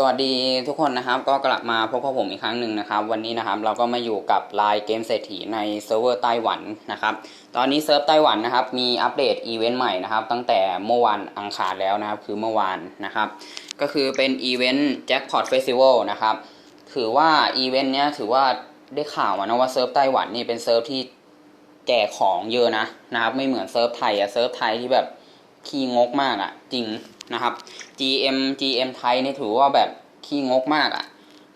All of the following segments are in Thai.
สวัสดีทุกคนนะครับก็กลับมาพบกับผมอีกครั้งหนึ่งนะครับ วันนี้นะครับเราก็มาอยู่กับไลน์เกมเศรษฐีในเซิร์ฟเวอร์ไต้หวันนะครับตอนนี้เซิร์ฟไต้หวันนะครับมีอัปเดตอีเวนต์ใหม่นะครับตั้งแต่เมื่อวานอังคารแล้วนะครับคือเมื่อวานนะครับก็คือเป็นอีเวนต์แจ็คพอตเฟสติวัลนะครับถือว่าอีเวนต์เนี้ยถือว่าได้ข่าวมานะว่าเซิร์ฟไต้หวันนี่เป็นเซิร์ฟที่แจกของเยอะนะนะครับไม่เหมือนเซิร์ฟไทยอะเซิร์ฟไทยที่แบบขี้งกมากอะจริง นะครับ GM GM ไทยนี่ถือว่าแบบขี้งกมากอะ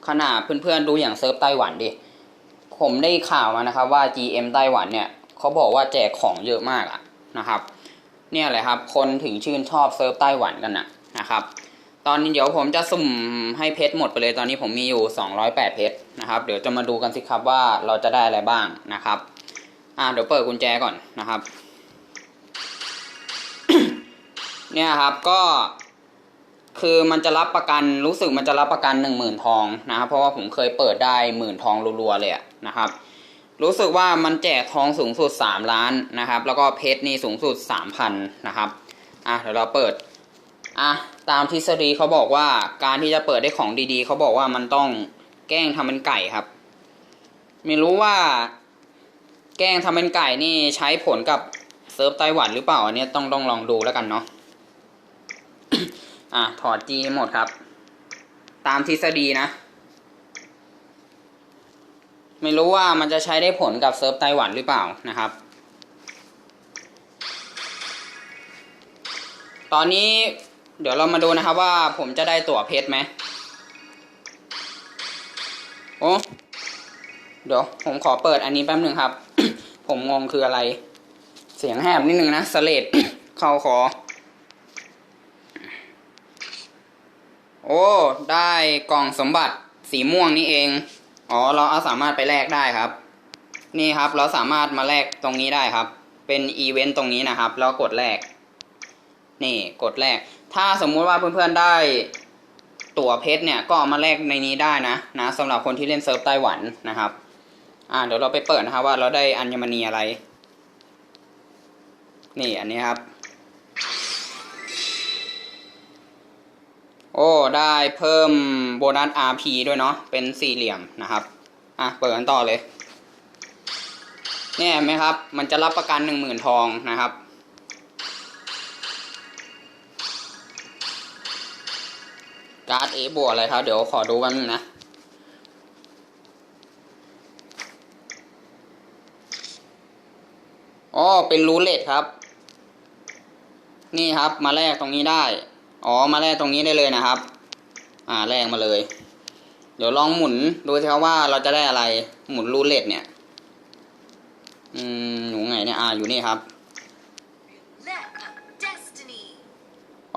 ขนาดเพื่อนๆดูอย่างเซิร์ฟไต้หวันดิ ผมได้ข่าวมานะครับว่า GM ไต้หวันเนี่ยเขาบอกว่าแจกของเยอะมากอะนะครับ เนี่ยแหละครับ คนถึงชื่นชอบเซิร์ฟไต้หวันกันนะนะครับ ตอนนี้เดี๋ยวผมจะสุ่มให้เพชรหมดไปเลยตอนนี้ผมมีอยู่ 208 เพชรนะครับ เดี๋ยวจะมาดูกันสิครับว่าเราจะได้อะไรบ้างนะครับ อ่าเดี๋ยวเปิดกุญแจก่อนนะครับ เนี่ยครับก็คือมันจะรับประกันรู้สึกมันจะรับประกันหนึ่งหมื่นทองนะครับ เพราะว่าผมเคยเปิดได้หมื่นทองรัวๆเลยนะครับ รู้สึกว่ามันแจกทองสูงสุดสามล้านนะครับ แล้วก็เพชรนี่สูงสุดสามพันนะครับอะเดี๋ยวเราเปิดอะตามทฤษฎีเขาบอกว่าการที่จะเปิดได้ของดีๆเขาบอกว่ามันต้องแกล้งทำเป็นไก่ครับ ไม่รู้ว่า แกล้งทำเป็นไก่นี่ใช้ผลกับเซิร์ฟไต้หวันหรือเปล่าอันนี้ต้องต้องลองดูแล้วกันเนาะ อะถอดจีให้หมดครับ ตามทฤษฎีนะ ไม่รู้ว่ามันจะใช้ได้ผลกับเซิร์ฟไต้หวันหรือเปล่านะครับ ตอนนี้เดี๋ยวเรามาดูนะครับว่าผมจะได้ตั๋วเพชรไหมโอ้เดี๋ยวผมขอเปิดอันนี้แป๊บหนึ่งครับ ผมงงคืออะไร เสียงแหบนิดนึงนะสเลดเข้าคอ โอ้ ได้กล่องสมบัติสีม่วงนี่เอง อ๋อ เราเอาสามารถไปแลกได้ครับ นี่ครับ เราสามารถมาแลกตรงนี้ได้ครับ เป็นอีเวนต์ตรงนี้นะครับ แล้วกดแลก นี่ กดแลก ถ้าสมมุติว่าเพื่อนๆได้ตั๋วเพชรเนี่ย ก็เอามาแลกในนี้ได้นะนะสำหรับคนที่เล่นเซิร์ฟไต้หวันนะครับ อ่า เดี๋ยวเราไปเปิดนะครับว่าเราได้อัญมณีอะไร นี่ อันนี้ครับ อ้ได้เพิ่มโบนัส RP ด้วยเนาะเป็นสี่เหลี่ยมนะครับอะเปิดกันต่อเลยเนี่ยไหมครับ มันจะรับประกันหนึ่งหมื่นทองนะครับ การ์ดเอบวกอะไรครับ เดี๋ยวขอดูกันงนะอ๋อเป็นรูเล็ตครับ นี่ครับมาแลกตรงนี้ได้ อ๋อมาแลกตรงนี้ได้เลยนะครับ อ่าแลกมาเลย เดี๋ยวลองหมุนดูสิครับว่าเราจะได้อะไรหมุนรูเล็ตเนี่ย อืมหนูไงเนี่ยอ่าอยู่นี่ครับ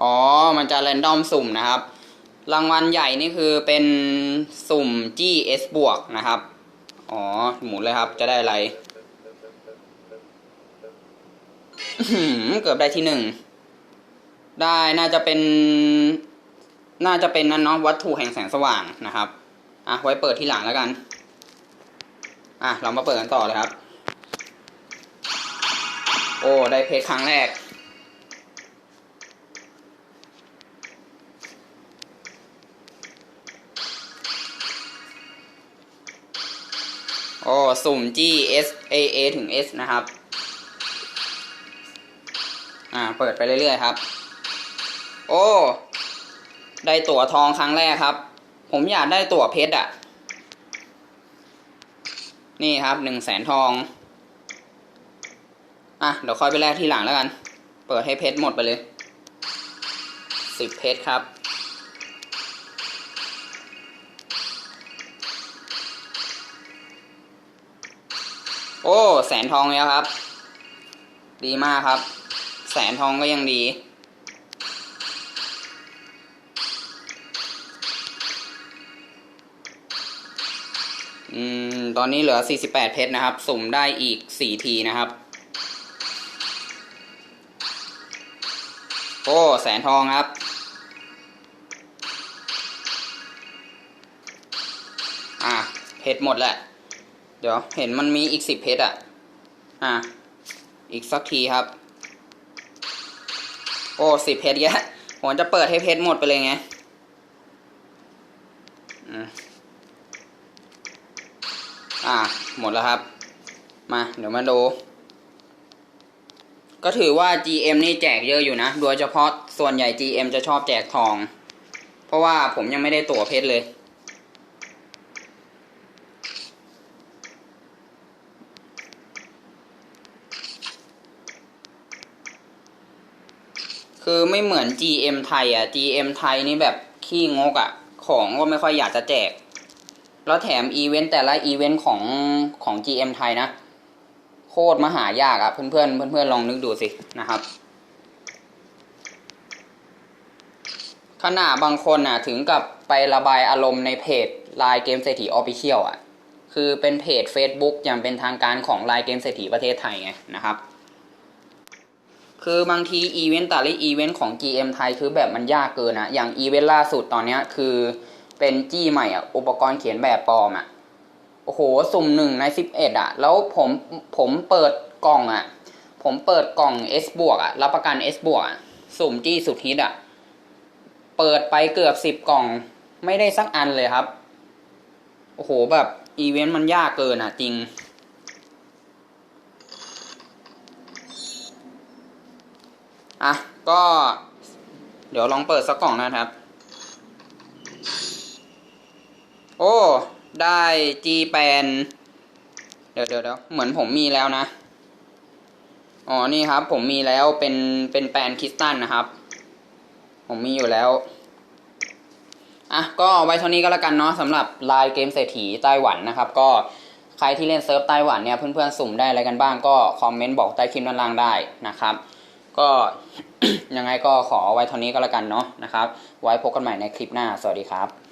อ๋อ มันจะแรนดอมสุ่มนะครับ รางวัลใหญ่นี่คือเป็นสุ่ม GS บวกนะครับ อ๋อ หมุนเลยครับ จะได้อะไร เกือบได้ที่หนึ่ง ได้น่าจะเป็น น่าจะเป็นนั่นเนาะวัตถุแห่งแสงสว่างนะครับอะไว้เปิดที่หลังแล้วกันอะเรามาเปิดกันต่อเลยครับ โอ้ได้เพชรครั้งแรก โอ้สุ่ม G S A A ถึง S นะครับ อ่า เปิดไปเรื่อยๆครับ โอ้ ได้ตั๋วทองครั้งแรกครับ ผมอยากได้ตั๋วเพชรอะ นี่ครับหนึ่งแสนทอง อะ เดี๋ยวค่อยไปแลกที่หลังแล้วกัน เปิดให้เพชรหมดไปเลยสิบเพชรครับ โอ้ แสนทองแล้วครับ ดีมากครับ แสนทองก็ยังดี อืม ตอนนี้เหลือ 48 เพชรนะครับ สุ่มได้อีก 4 ทีนะครับ โอ้แสนทองครับ อะ เพชรหมดแหละ เดี๋ยวเห็นมันมีอีก 10 เพชรอะ อะ อีกสักทีครับ โอ้สิบเพชรเยอะผมจะเปิดให้เพชรหมดไปเลยไงอ่ะหมดแล้วครับ มา เดี๋ยวมาดู ก็ถือว่า GM นี่แจกเยอะอยู่นะ โดยเฉพาะส่วนใหญ่ GM จะชอบแจกทอง เพราะว่าผมยังไม่ได้ตั๋วเพชรเลย คือไม่เหมือน GM ไทยอะ GM ไทยนี่แบบขี้งกอะ ของก็ไม่ค่อยอยากจะแจก แล้วแถมอีเวนต์แต่ละอีเวนต์ของของ GM ไทยนะ โคตรมหายากอะเพื่อนเพื่อนๆเพื่อนลองนึกดูสินะครับ ขณะบางคนน่ะถึงกับไประบายอารมณ์ในเพจ Line เกมเศรษฐีออฟฟิเชียลอะ คือเป็นเพจ Facebook อย่างเป็นทางการของ Line เกมเศรษฐีประเทศไทยไงนะครับคือบางทีอีเวนต์แต่ละอีเวนต์ของ GM ไทยคือแบบมันยากเกินอะอย่างอีเวนต์ล่าสุดตอนนี้คือ เป็นจี้ใหม่อะ อุปกรณ์เขียนแบบปลอมอะ โอ้โห สุ่มหนึ่งในสิบเอ็ดอะ แล้วผมผมเปิดกล่องอะ ผมเปิดกล่อง S บวกอะ รับประกัน S บวกอะสุ่มจี้สุดฮิตอะ เปิดไปเกือบสิบกล่อง ไม่ได้สักอันเลยครับ โอ้โห แบบอีเวนต์มันยากเกินอะ จริงอะก็เดี๋ยวลองเปิดสักกล่องนะครับ โอ้ ได้ G แปนเดี๋ยวเดี๋ยวเดี๋ยวเหมือนผมมีแล้วนะ อ๋อ นี่ครับ ผมมีแล้วเป็นเป็นแปนคริสตัลนะครับ ผมมีอยู่แล้วอะก็ไว้เท่านี้ก็แล้วกันเนาะสำหรับลน์เกมเศรษฐีไต้หวันนะครับ ก็ใครที่เล่นเซิร์ฟไต้หวันเนี่ยเพื่อนๆสุ่มได้อะไรกันบ้างก็คอมเมนต์บอกใต้คลิปด้านล่างได้นะครับ ก็ยังไงก็ขอไว้เท่านี้ก็แล้วกันเนาะนะครับ ไว้พบกันใหม่ในคลิปหน้าสวัสดีครับ